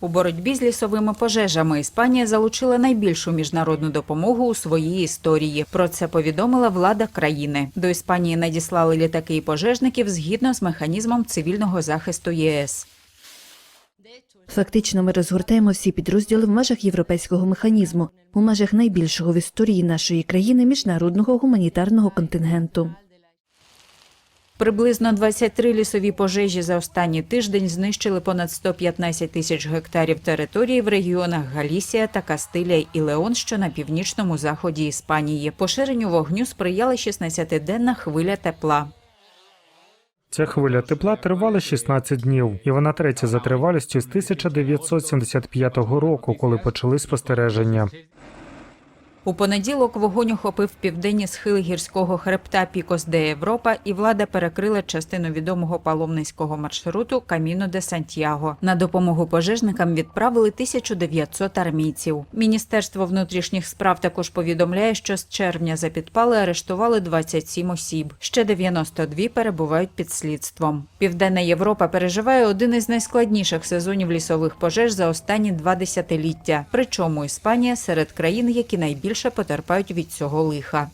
У боротьбі з лісовими пожежами Іспанія залучила найбільшу міжнародну допомогу у своїй історії. Про це повідомила влада країни. До Іспанії надіслали літаки і пожежників згідно з механізмом цивільного захисту ЄС. Фактично, ми розгортаємо всі підрозділи в межах європейського механізму, у межах найбільшого в історії нашої країни міжнародного гуманітарного контингенту. Приблизно 23 лісові пожежі за останній тиждень знищили понад 115 тисяч гектарів території в регіонах Галісія та Кастилія і Леон, що на північному заході Іспанії. Поширенню вогню сприяла 16-денна хвиля тепла. Ця хвиля тепла тривала 16 днів, і вона третя за тривалістю з 1975 року, коли почали спостереження. У понеділок вогонь охопив південні схили гірського хребта Пікос де Європа, і влада перекрила частину відомого паломницького маршруту Каміно де Сантьяго. На допомогу пожежникам відправили 1900 армійців. Міністерство внутрішніх справ також повідомляє, що з червня за підпали арештували 27 осіб. Ще 92 перебувають під слідством. Південна Європа переживає один із найскладніших сезонів лісових пожеж за останні два десятиліття. Причому Іспанія серед країн, які найбільше потерпають від цього лиха.